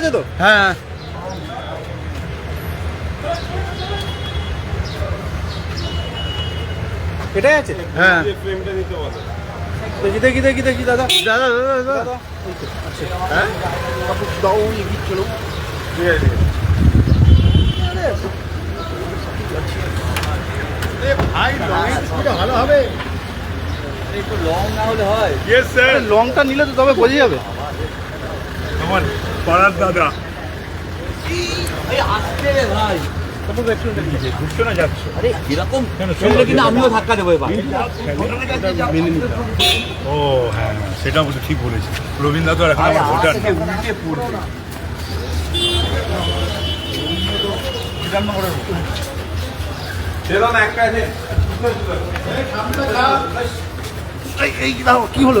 আছে তো? হ্যাঁ। এটাই আছে? হ্যাঁ। দেখি দেখি দেখি দেখি দাদা। দাদা দাদা দাদা। হ্যাঁ? দাও এগিয়ে চলো স্কুলটা ভালো হবে ইয়েস স্যার লংটা নিলে তো তবে বোঝা যাবে। পাড়ার দাদা। ও হ্যাঁ সেটা অবশ্য ঠিক বলেছি। রবীন্দ্র তো আর এখন আমার ভোটার না। এই এই দাও কি হলো?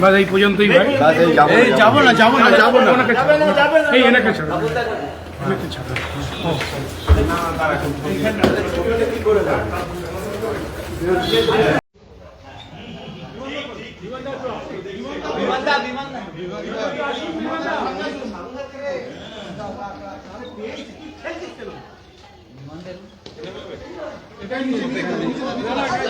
বাস এই পর্যন্তই ভাই। এই যাব না যাব না যাব না এই এনাকে ছাড়ো এনাকে ছাড়ো। এটাই নিচে